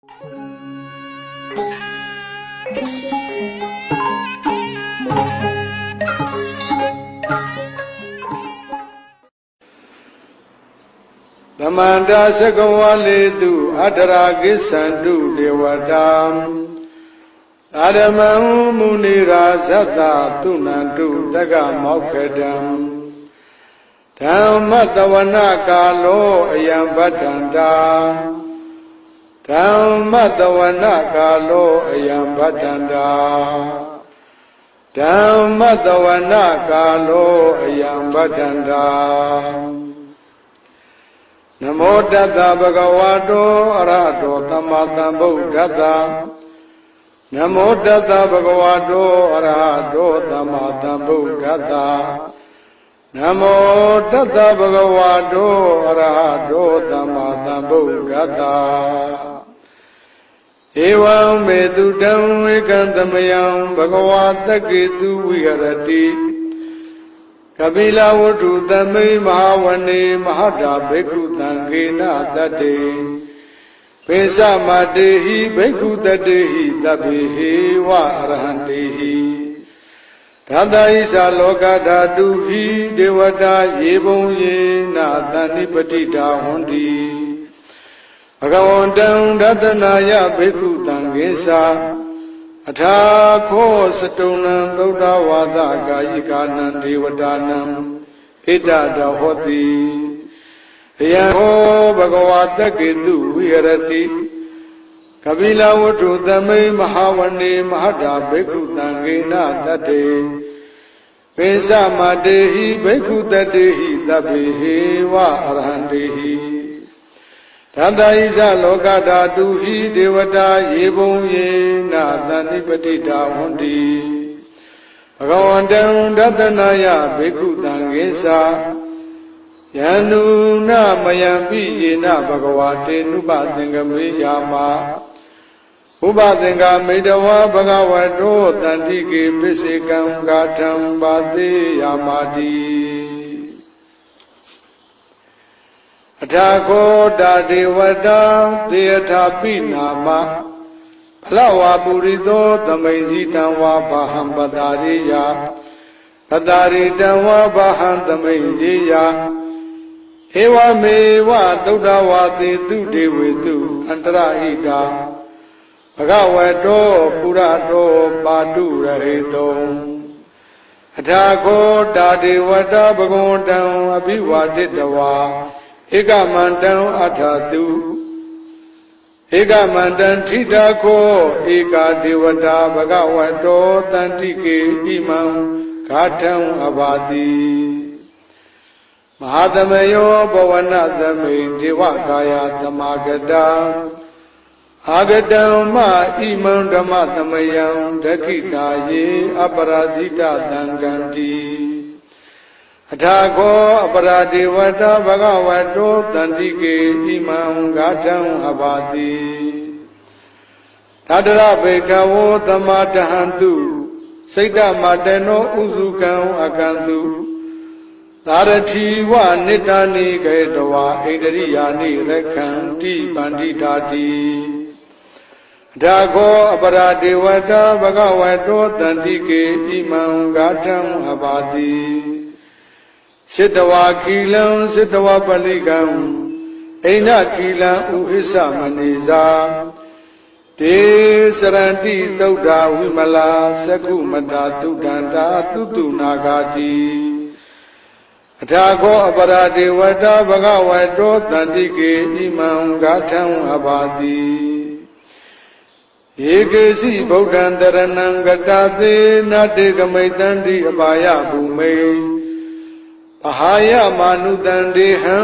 သမန္တာသကဝလေတုအတရာကိသန္တုဒေဝတာအာရမံမုနိရာဇတ္တသုဏန္တုတက္ကမောက္ခတံဓမ္မတဝနာကာလောအယံဗတ္တန္တာ ဓမ္မတဝနာကာလောအယံဗတ္တန္တာဓမ္မတဝနာကာလောအယံဗတ္တန္တာနမောတတ္တဗဂဝတောအရဟတောသမ္မာသမ္ဗုဒ္ဓတ္တနမောတတ္တဗဂဝတောအရဟတောသမ္မာသမ္ဗုဒ္ဓတ္တနမောတတ္တဗဂဝတောအရဟတောသမ္မာသမ္ဗုဒ္ဓတ္တ ဧဝံမေတုတံဝေကံသမယံဘဂဝါတက္ကေတုဝိဟရတိကပိလဝတ္ထုသမိမဟာဝနေမဟာတာဘေကုသံခေနတတ္တေပေသမတေဟိဘေကုတတေဟိတဗ္ဗေဟေဝအရဟံတေဟိဓာတဣသလောကဓာတုဟိဒေဝတာယေဘုံယေနာတဏိပတိတာဟွန်တိ ဘဂဝန္တံဒသနာယဘေကုတံခေသာအထာခောစတုံနံသုဒ္ဓဝါဒကာယိကာနံဒေဝတာနံဣဒတဟောတိအယံဟောဘဂဝါတက္ကေတုဝိဟရတိကပိလဝတ္ထုသမိမဟာဝနေမဟာတာဘေကုတံဂေနတတ္တေပိသမတေဟိဘေကုတတေဟိတဗ္ဗေဟေဝအရဟံတေဟိ သန္တာဣဇလောကဓာတုဟိဒေဝတာယေဘုံယေနာသန္တိပတိတာဝန္တိဘဂဝန္တံဒသနာယဘေကုတံခေသာယန္နုနမယံပိယေနဘဂဝတေနုပသင်္ကမေယာမဥပသင်္ကမေတဝဘဂဝတောတန္တိကေပစ္စေကံဂါထံပါတိယာမတိ အထာခောတာဒေဝတာသေယထာပိနာမဖလဝါပုရိသောသမိန်စီတံဝါဘာဟံပတာရိယပတာရိတံဝါဘာဟံသမိန်ရေယဧဝမေဝသုဒ္ဓဝါတိတုဒေဝေတုအန္တရဟိတာဘဂဝတောပုရတောပါတုရဟိတုံအထာခောတာဒေဝတာဘဂဝန္တံအဘိဝါတိတဝါ ဧကမန္တံအထာတုဧကမန္တံထိတာခောဧကာဒေဝတာဘဂဝတောတန္တိကေဣမံဂါထံအဘာတိမဟာသမယောဘဝနသမိန်ဒေဝကာယသမာဂတံအာဂတံမဣမံဓမ္မသမယံဒခိတာယေအပရာဇိတသံဃန္တိ အထာခောအပရာဒေဝတာဘဂဝတောတန္တိကေဣမံဂါထံအဘာတိသတ္တရဘေကဝောသမတဟန္တုစိတ်တမတနောဥစုကံအကံတုသာရတိဝနိတ္တနိကေတဝါဣန္ဒရိယာနိရခန္တိပန္တိတာတိအထာခောအပရာဒေဝတာဘဂဝတောတန္တိကေဣမံဂါထံအဘာတိ စိတဝါခီလံစိတဝါပလိကံအိန္ဒခီလံဥဟိသမနေဇာတေစရန္တိသုဒ္ဓဝိမလာသကုမတာတုဒန္တာတုတုနာဂာတိအထာခောအပရာဒေဝတာဘဂဝတောတန္တိကေဣမံဂါထံအဘာတိဧကေစီဗုဒ္ဓံတရဏံဂတသေနတေကမိတန္တိအပါယဘုမေ အဟာယမာနုတံဒေဟံ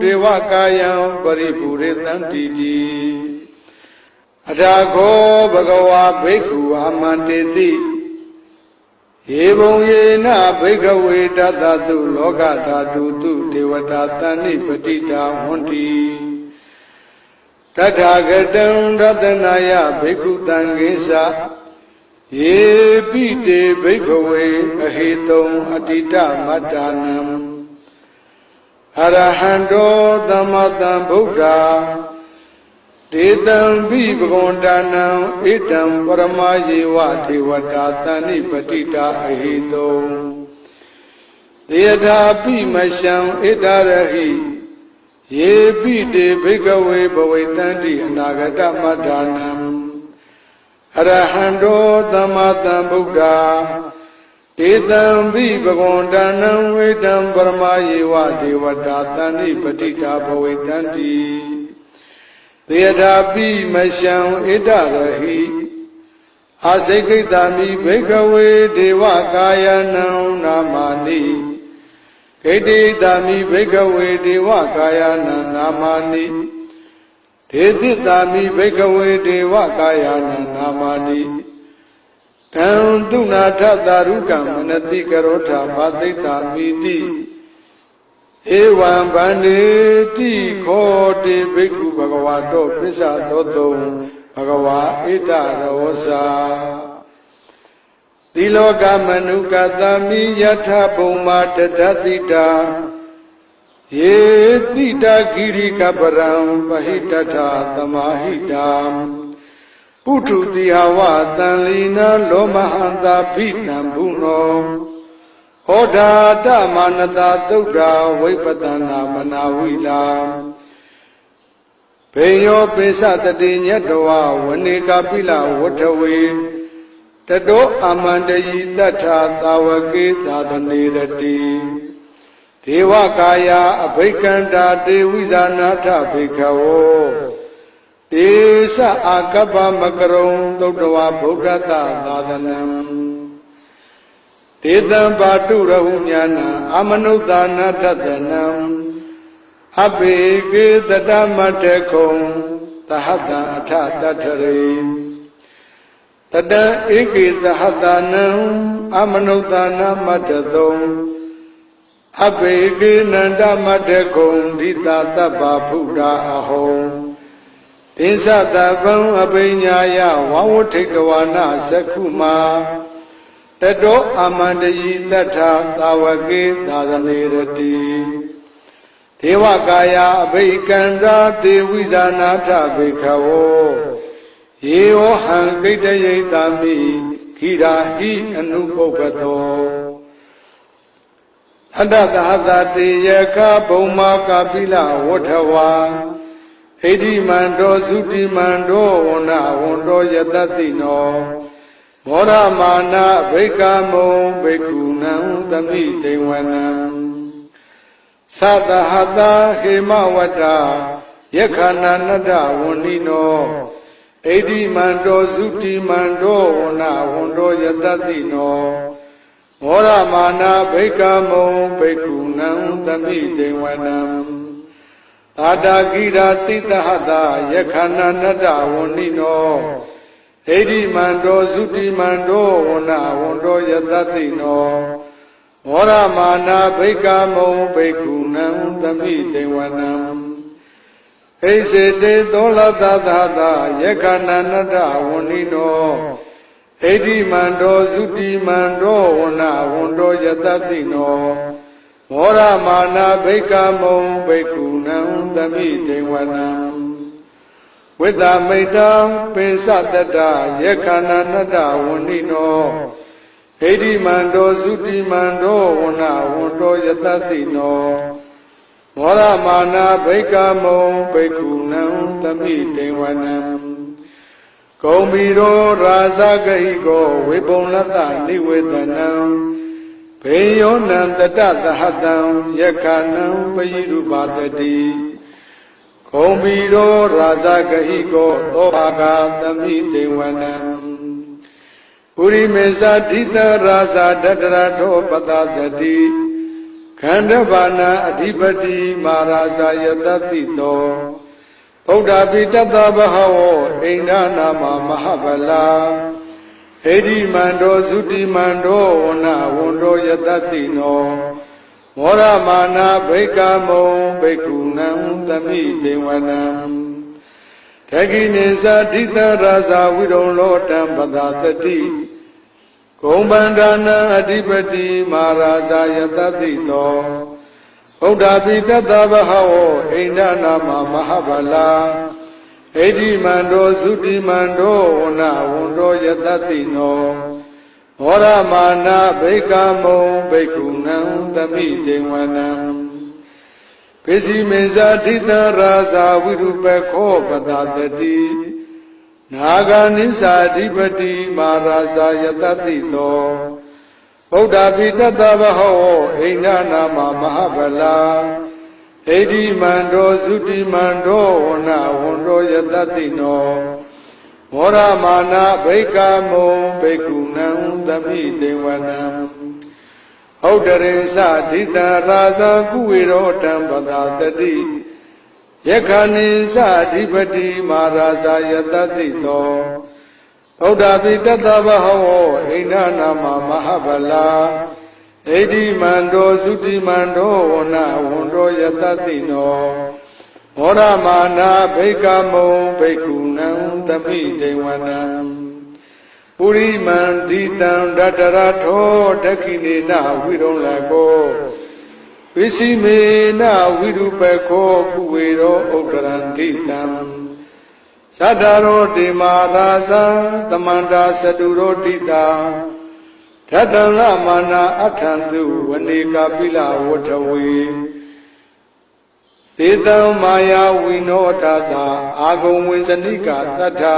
ဒေဝကာယံပရိပူရေတံတိတိအထာခောဘဂဝါဘိက္ခုအာမန္တေတိယေဘုံယေနဘိကဝေတတတုလောကဓာတုတုဒေဝတာတဏိပတိတာဟွန်တိတထာဂတံရတနာယဘိက္ခုတံကိသ ယေပိတေဘိကဝေအဟိတုံအတိတမတ္တာနံအရဟံတောသမတံဗုဒ္ဓဒေတံပိပဂွန်တာနံဣတံပရမယေဝဒေဝတာတဏိပတိတာအဟိတောတေယထာပိမရှံဣတရဟိယေပိတေဘိကဝေဘဝေတန္တိအနာဂတမတ္ထာနံ အရဟံတောသမ္မာသမ္ဗုဒ္ဓဒေတံပိပဂွန်တာနံဝေတံပရမယေဝဒေဝတာတဏိပတိတာဘဝေတန္တိသေယထာပိမရှံဣတရဟိအာစိကိတမိဘေကဝေဒေဝကာယနံနာမာနိဂိတိတမိဘေကဝေဒေဝကာယနံနာမာနိ ဒေတိတမိဘေကဝေဒေဝကာယနံနာမာနိတံတုနာထသာရုကံမနတိကရောထဘာသိတမိတိဧဝံဗန္တိတိခောတိဘိက္ခုဘဂဝါတောပစ္ဆသောတုံဘဂဝါဣတရောစာတိလောကမနုကတမိယထဘုံမာတတတိတာ ယေတိတာဂိရိကပရံပဟိတထသမာဟိတာပုထုတိဟဝတန်လီနာလောမဟန္တာဘိတံဘုနောဟောဓာတမာနတာသုဒ္ဓဝိပတနာမနာဝိလာဘေယောပိစတတိညတဝဝနေကပိလဝထဝေတတောအမန္တယိတထသာဝကေသာသနေရတိ ဒေဝကာယအဘိက္ခန္တာတေဝိဇာနာထဘေခဝောတေသအာကပ္ပမကရုံသုတ္တဝဗုဒ္ဓတသာသနံဒေတံပါတုရဟုညာနံအမနုဿာနာထတနံအဘေကေတတမတခုံသဟတံအထတထရေတတံဧကေသဟတနံအမနုဿာနာမတတုံ အဘေကေနန္တမတခုံဒိတာတပ္ပဖုဒာအဟောပိစတပံအပိညာယဝဝထိတဝနာသက္ခုမာတတောအမန္တယိတထသာဝကေသာသနေရတိဒေဝကာယအဘိကန္တာတေဝိဇာနာထဘေခဝောယေဝဟံဂိတယိတာမိခိရာဟိအနုပုပ္ပတော အတ္တသဟတတေယခဘုံမာကာပိလဝထဝါဣတိမန္တောသုတိမန္တောဝနဝန္တောယတတိနောမောရမာနဘိကမုံဘိက္ခုနံသမိတေဝနံသတဟတဟေမဝတ္တယက္ခဏနတ္တဝန္နိနောဣတိမန္တောသုတိမန္တောဝနဝန္တောယတတိနော မောရမာနဘိကမုံဘိက္ခုနံသမိတေဝနံသာတာကိရာတိတဟတယက္ခဏနတ္တဝန္နိနောဣတိမန္တောသုတိမန္တောဝနဝန္တောယတတိနောမောရမာနာဘိကမုံဘိက္ခုနံသမိတေဝနံဣစေတေသောလသသာတာယက္ခဏနတ္တဝန္နိ နောဣတိမန္တောသုတိမန္တောဝနဝန္တောယတတိနောမောရမာနာဘိကမုံဘိက္ခုနံသမိတေဝနံဝိတ္တမိတံပိစတတယက္ခဏနတ္တဝန္နိနောဣတိမန္တောသုတိမန္တောဝနဝန္တောယတတိနောမောရမာနာဘိကမုံဘိက္ခုနံသမိတေဝနံ ဂုံဘီရောရာဇဂဟိကောဝေပုံလတ္တနိဝေဒနံဘေယောနံတတသဟတံယက္ခဏံပယိရုပါတတိဂုံဘီရောရာဇဂဟိကောသောဘာဂသမိတေဝနံပုရိမေဇာဒိတရာဇာတတရထောပတတတိခန္ဓဘာနာအဓိပတိမာရာဇာယတတိတော ဗုဒ္ဓပိတတဘဟဝောအိန္ဒနာမမဟာဗလာဣတိမန္တောသုတိမန္တောဝနဝန္တောယတတိနောမောရမာနာဘိကမုံဘိက္ခုနံသမိတေဝနံတခိနေသဒိတရာဇာဝိရုံလောတံပဒတတိဂုံဗန္ဒနာအဓိပတိမာရာဇာယတတိတော ဗုဒ္ဓပိတတဘဟဝေအိန္ဒနာမမဟာဗလာဣဣတိမန္တောသုတိမန္တောဝနဝန္တောယတတိနောမောရမာနာဘိကမုံဘိက္ခုနံသမိတေဝနံပိစီမေဇာတိတရာဇာဝိရုပခောပတတတိနာဂာနိသာဓိပတိမာရာဇာယတတိတော ဗုဒ္ဓပိတတဘဟောဣန္ဒနာမမဟာဗလာဣတိမန္တောသုတိမန္တောဝနဝန္တောယတတိနောမောရမာနာဘိကမုံဘိက္ခုနံသမိတေဝနံဩဒရေသဒိတရာဇာကုဝေရောတံပတာတတိယက္ခဏိသအဓိပတိမာရာဇာယတတိတော ဗုဒ္ဓပိတတဘဟောဣန္ဒနာမမဟာဗလာဣတိမန္တောသုတိမန္တောဝနဝန္တောယတတိနောမောရမာနာဘိကမုံဘိက္ခုနံသမိတေဝနံပုရိမန္တိတံဒတရထောဒက္ခိနေနဝိရုံလကောဝိစီမေနဝိရုပခောပုဝေရောဥဒ္ဒရန္တိတံ သတ္တရောတေမာရာဇံသမန္တာသတုရောတိတာထတံလမာနာအထံသူဝနေကပိလဝထဝေဒေတံမာယာဝိနောတတာအာဂုံဝေဇနိကသတ္ထာ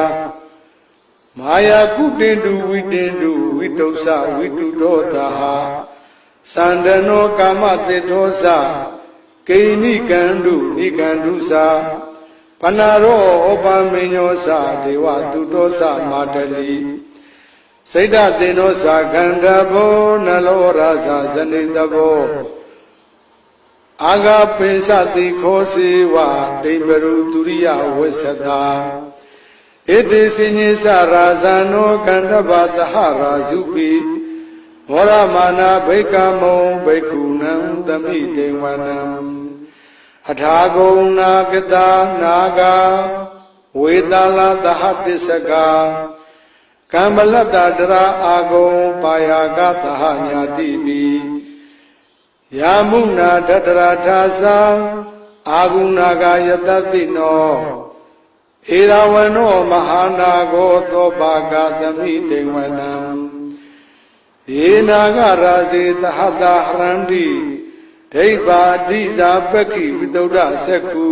မာယာကုတင်တုဝိတင်တုဝိတုစဝိတုတောတာဟသန္တနောကာမတေသောသကိဏိကန္တုနိကန္တုသာ ပနာရောဩပမေညောသဒေဝတုတောသမာတလိစိတ်တတင်သောသာခန္ဓာဘောနလောရာဇာဇနိတဘောအာဂပိစတိခောစေဝဒိဗရုဒုရိယဝိသတာဣတိစိညိသရာဇာနောကန္တဘာသဟရာဇုပိမောရမာနာဘိကမုံဘိက္ခုနံသမိတေဝနံ အထာဂုံနာကတာနာဂဝေတလာသဟတစ္စကကမ္မလတ္တတရာအာဂုံပါယာကသဟညာတိပိယာမုနာတတရာထာသာအာဂုဏာကယတတိနောဧရဝနောမဟာနာကိုသောပါကသမိတေဝနံယေနာဂရာဇေသဟတာဟရန္တိ ဒိဗ္ဗာတိဇာပက္ခိဝိတုဒ္ဓသက္ခု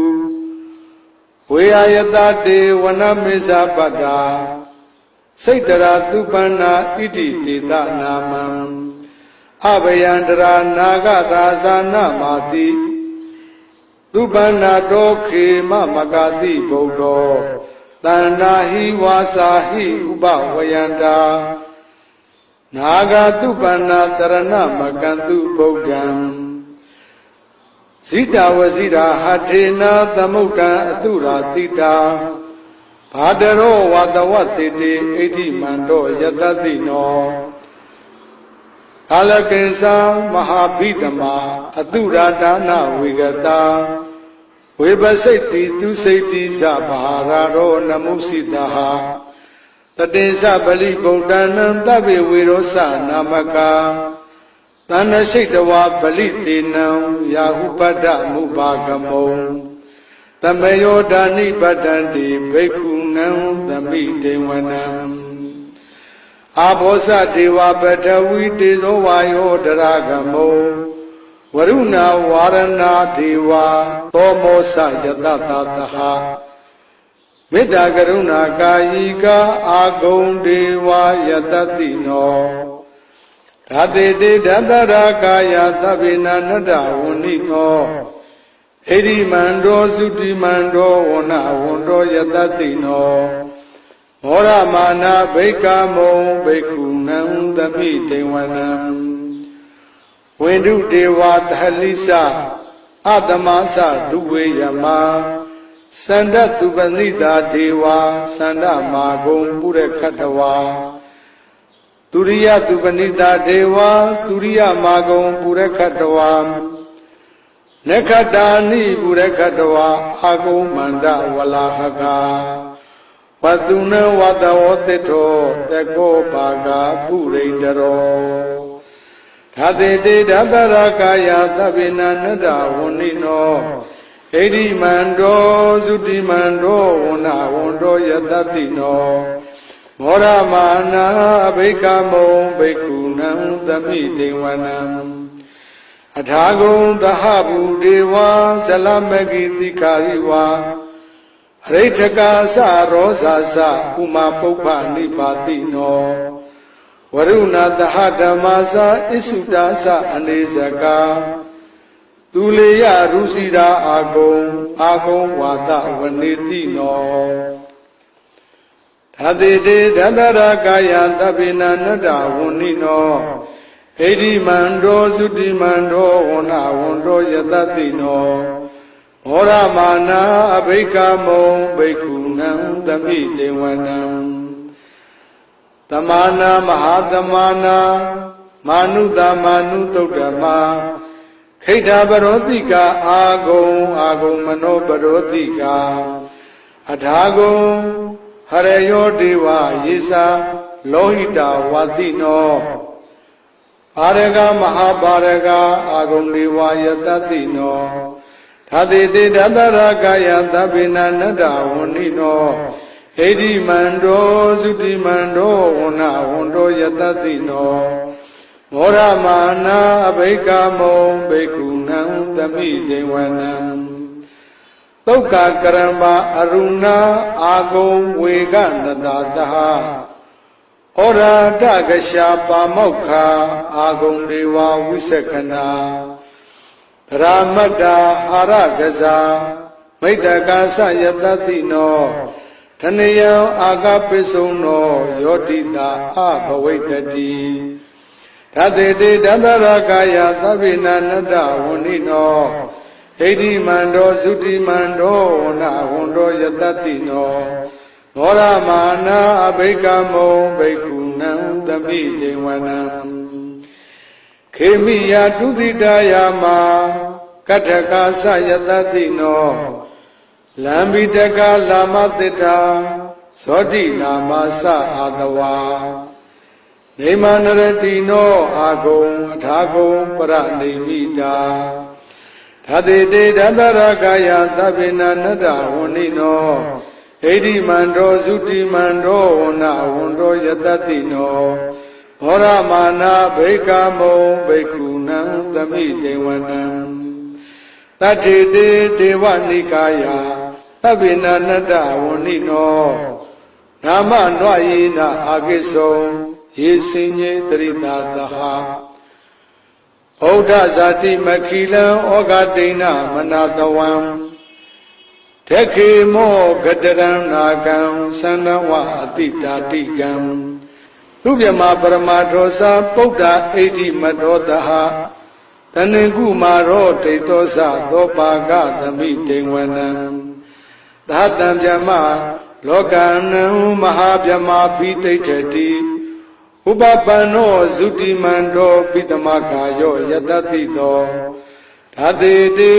ဝေယယတတေဝနမေဇပတ္တာစိတ်တရာသူပန္နာဣတိတေတနာမံအဘယန္တရာနာဂရာဇာနမာတိသူပန္နာတောခေမမဂတိဗုဒ္ဓောတဏ္ဍာဟိဝါစာဟိဥပဝယန္တာနာဂတုပန္နာတရဏမကံတုဗုဒ္ဓံ ဇိတဝဇိတာဟထေနာသမုဒ္ဒံအတုရာတိတာဘာတရောဝတဝတိတိဣတိမန္တောယတတိနောကာလကိဉ္စာမဟာဘိတမအတုရာဒါနဝေကတာဝေပစိတ်တိသူစိတ်တိသဘာရာရောနမုစိတဟတတေသပလိဗုဒ္ဓနံတဗ္ဗေဝေရောသနာမကာ တဏ္ဍရှိတဝါပလိတေနံယာဟုပတ္တမုပါကမုံတမယောဒာနိပတ္တံတိဘိက္ခုနံသမိတေဝနံအာဘောဇဒေဝပထဝီတေဇောဝါယောတရကမောဝရုဏဝါရဏဒေဝသောမောသယတတတဟမေတ္တာကရုဏာကာယိကအာဂုံဒေဝယတတိနော ဓာတေတေဓတရာကာယသဗ္ဗေနနတ္တဝဏိနောဣရိမန္တောသုတိမန္တောဝနဝန္တောယတတိနောမောရမာနာဘိကမုံဘိက္ခုနံသမိတေဝနံဝိန္ဒုဒေဝသဟလိစအတမသဒုဝေယမသန္တတုပနိတာဒေဝသန္တမာဂုံပုရခတဝါ သူရိယတုပနိတာဒေဝသူရိယမာဂုံပုရခတဝါနခတာနိပုရခတဝါအာဂုံမန္တဝလာဟကာဝတုနဝတဝတိထောတကောပါကပုရိန္ဒရောဓာတေတေဓာတရကာယသဗ္ဗေနနတဝဏိနောဣဣတိမန္တောသုတိမန္တောဝဏဝန္တောယတတိနော မောရမာနာဘိကမောဘိက္ခုနံသမိတေဝနံအထာဂုံသဟဘူဒေဝဇလမဂိတိကာရိဝါအရိဋ္ဌကာသရောဇာသဥမာပုပ္ပနိပါတိနောဝရုဏတဟဓမ္မာသဣစုတာသအနေဇကာသူလေယရုစီရာအာဂုံအာဂုံဝါဒဝနေတိနော ဓာတိတေဓတရကာယသဗ္ဗေနနတ္တဝဏိနောဣတိမန္တောသုတိမန္တောဝဏဝန္တောယတတိနောမောရမာနာအဘိကမောဘိက္ခုနံသမိတေဝနံတမာနာမဟာတမာနာမာနုတမာနုတုတ်ဓမ္မာခိဋ္ဌပရောတိကအာဂုံအာဂုံမနောပရောတိကအထာဂုံ ဟရယောဒေဝယေစာလောဟိတဝါတိနောအာရကမဟာပါရကအာဂုံဒေဝယတတိနောသာတိတေတတရကယသဗ္ဗေနနတ္တဝဏိနောဣတိမန္တောသုတိမန္တောဝဏဝန္တောယတတိနောမောရမာနာအဘိကမောဘိက္ခုနံသမိတေဝနံ သုက္ကကရမအရုဏအာဂုံဝေကနတတဟဩရာတကရှာပါမောက္ခအာဂုံဒေဝဝိသကနာဗရာမတ္တာအာရကဇာမိတ္တကာသယတတိနောဓနယံအာကပိစုံနောယောတိတာအဘဝိတတိဓာတေတေဓတရကာယသဗ္ဗေနနတ္တဝဏိနော ဣတိမန္တောသုတိမန္တောဝဏဝန္တောယတတိနောမောရမာနာအဘိကမောဘိက္ခုနံသမိတေဝနံခေမိယတုတိတယာမကထကာသယတတိနောလံဘိတကလာမတိတာဇောတိနာမသအာတဝါနေမနရတိနောအာဂုံအထာဂုံပရနေမိတာ ဓာတိတေဓတရကာယသဗ္ဗေနနတ္တဝဏိနောဣတိမန္တောသုတိမန္တောဝဏဝန္တောယတတိနောမောရမာနာဘိကမောဘိက္ခုနံသမိတေဝနံတထေတေဒေဝနိကာယသဗ္ဗေနနတ္တဝဏိနောနာမနွယေနအာကိသောယေစင်ညေတရိတာသဟာ ဩဒဇာတိမခိလံဩဃတိဏမနာတဝံတခေမောဂတရံနာကံသန္နဝအတိတာတိကံသူမြမပရမထောစာပုဒ္ဓအိဋ္ဌိမတောတဟတဏင်ကုမာရောဒိဋ္ဌောသသောပါကသမိတေဝနံသာတံမြမလောကနံမဟာမြမဖိတိဋ္ဌတိ ဥပပန္နောဇုတိမန္တောပိတမကာယောယတတိတောဓာတိတေ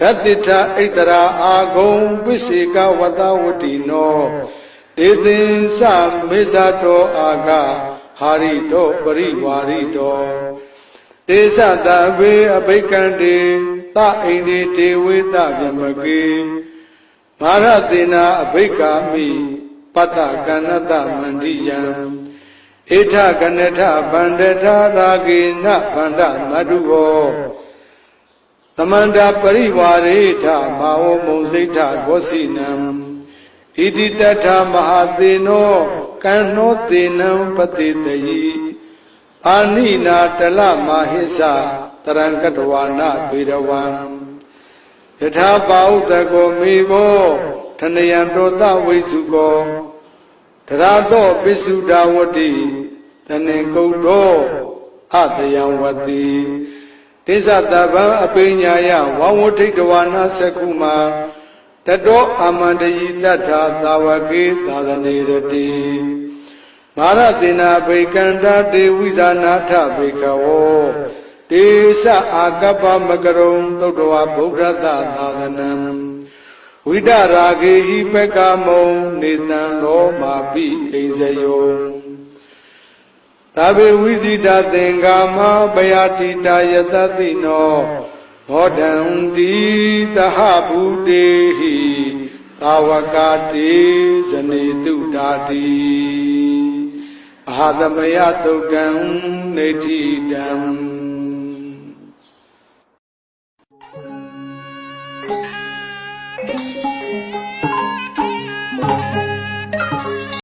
ဓတ္တိထဣတရာအာဂုံပိစေကဝတဝတိနောဒေသင်္စမေဇတောအာကဟာရိတောပရိဝါရိတောတေသတဝေအဘိကံတေသအိန္ဒေတေဝေသဗျမကေမာရတေနာအဘိကာမိပတ္တကဏ္ဍတမန္တိယံ ဣထကနထဗန္ဒထရာဂေနဗန္ဒမတုဝောသမန္တာပရိဝါရေထမာဝမုံစိဋ္ဌဂောစီနံဣတိတထမဟာသေနောကံနောသေနံပတိတယိအာနိနာတလမဟိသတရံကတဝါနဘေရဝံယထာပါဥတကောမေဘောထနယံတောတဝိစုကော တရာသောပိစုဒဝတိတဏင်ကုတ်တော်အတယံဝတိတိသတဗံအပိညာယဝဝဋိတဝါနာသကုမာတတောအာမန္တယိတ္ထာသာဝကေသာသနေရတိမာရတိနာဘိကန္တာတေဝိဇာနာထဘေကဝောတေသအာကပ္ပမကရုံသုတ္တဝဗုဒ္ဓတသာသနံ ဝိတရာဂေဟိပကမုံနေတံရောမာပိအိဇယောသဗ္ဗေဝိဇိတာသင်္ကာမပယတိတာယတတိနောဘောဓံတိသဟဗုတေဟိသာဝကတိဇနေတုဓာတိအာသမယတုတ်တံနေတိတံ